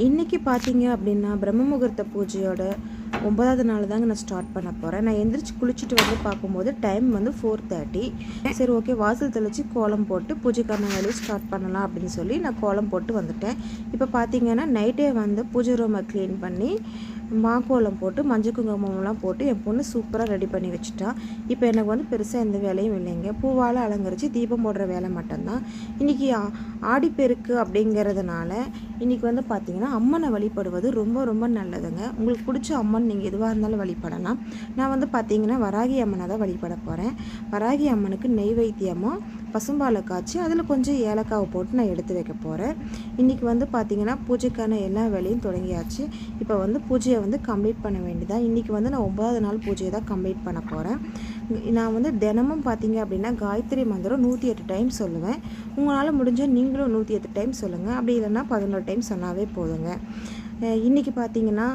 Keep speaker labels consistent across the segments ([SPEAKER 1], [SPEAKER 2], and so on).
[SPEAKER 1] இன்றைக்கி பார்த்தீங்க அப்படின்னா பிரம்ம முகூர்த்த பூஜையோட ஒன்பதாவது நாள் தாங்க நான் ஸ்டார்ட் பண்ண போகிறேன் நான் எந்திரிச்சு குளிச்சுட்டு வந்து பார்க்கும்போது டைம் வந்து ஃபோர் தேர்ட்டி சரி ஓகே வாசல் தெளித்து கோலம் போட்டு பூஜைக்கான வேலையை ஸ்டார்ட் பண்ணலாம் அப்படின்னு சொல்லி நான் கோலம் போட்டு வந்துட்டேன். இப்போ பார்த்தீங்கன்னா நைட்டே வந்து பூஜை ரூமை க்ளீன் பண்ணி மாக்கோலம் போட்டு மஞ்சள் குங்குமம்லாம் போட்டு என் பொண்ணு சூப்பராக ரெடி பண்ணி வச்சுட்டான் இப்போ எனக்கு வந்து பெருசாக எந்த வேலையும் இல்லைங்க. பூவால் அலங்கரித்து தீபம் போடுற வேலை மட்டும்தான். இன்றைக்கி ஆடிப்பெருக்கு அப்படிங்கிறதுனால இன்றைக்கி வந்து பார்த்திங்கன்னா அம்மனை வழிபடுவது ரொம்ப ரொம்ப நல்லதுங்க. உங்களுக்கு பிடிச்ச அம்மன் நீங்கள் எதுவாக இருந்தாலும் வழிபடலாம். நான் வந்து பார்த்திங்கன்னா வராகி அம்மனை தான் வழிபட போகிறேன் வராகி அம்மனுக்கு நெய்வேத்தியமும் பசும்பாலை காய்ச்சி அதில் கொஞ்சம் ஏலக்காவை போட்டு நான் எடுத்து வைக்க போகிறேன் இன்றைக்கி வந்து பார்த்திங்கன்னா பூஜைக்கான எல்லா வேலையும் தொடங்கியாச்சு. இப்போ வந்து பூஜையை வந்து கம்ப்ளீட் பண்ண வேண்டியதான் இன்றைக்கி வந்து நான் ஒன்பதாவது நாள் பூஜையை தான் கம்ப்ளீட் பண்ண போகிறேன் நான் வந்து தினமும் பார்த்தீங்க அப்படின்னா காயத்ரி மந்திரம் நூற்றி எட்டு டைம் சொல்லுவேன். உங்களால் முடிஞ்சால் நீங்களும் நூற்றி எட்டு டைம் சொல்லுங்கள் அப்படி இல்லைன்னா பதினோரு டைம் சொன்னாவே போதுங்க. இன்றைக்கி பார்த்தீங்கன்னா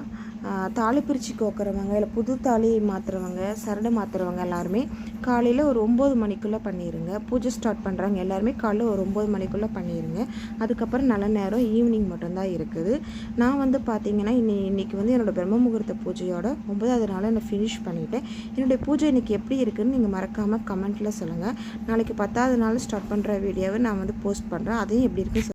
[SPEAKER 1] தாலி பிரித்து கோக்குறவங்க இல்லை புது தாலி மாற்றுறவங்க சரடை மாற்றுறவங்க எல்லாருமே காலையில் ஒரு ஒம்பது மணிக்குள்ளே பண்ணிடுங்க பூஜை ஸ்டார்ட் பண்ணுறாங்க எல்லாருமே காலையில் ஒரு ஒம்பது மணிக்குள்ளே பண்ணிடுங்க அதுக்கப்புறம் நல்ல நேரம் ஈவினிங் மட்டும்தான் இருக்குது. நான் வந்து பார்த்தீங்கன்னா இன்னி இன்றைக்கி வந்து என்னோடய பிரம்ம முகூர்த்த பூஜையோட ஒம்பதாவது நாளை நான் ஃபினிஷ் பண்ணிவிட்டேன் என்னுடைய பூஜை இன்றைக்கி எப்படி இருக்குதுன்னு நீங்கள் மறக்காமல் கமெண்ட்டில் சொல்லுங்கள் நாளைக்கு பத்தாவது நாள் ஸ்டார்ட் பண்ணுற வீடியோவை நான் வந்து போஸ்ட் பண்ணுறேன் அதையும் எப்படி இருக்குது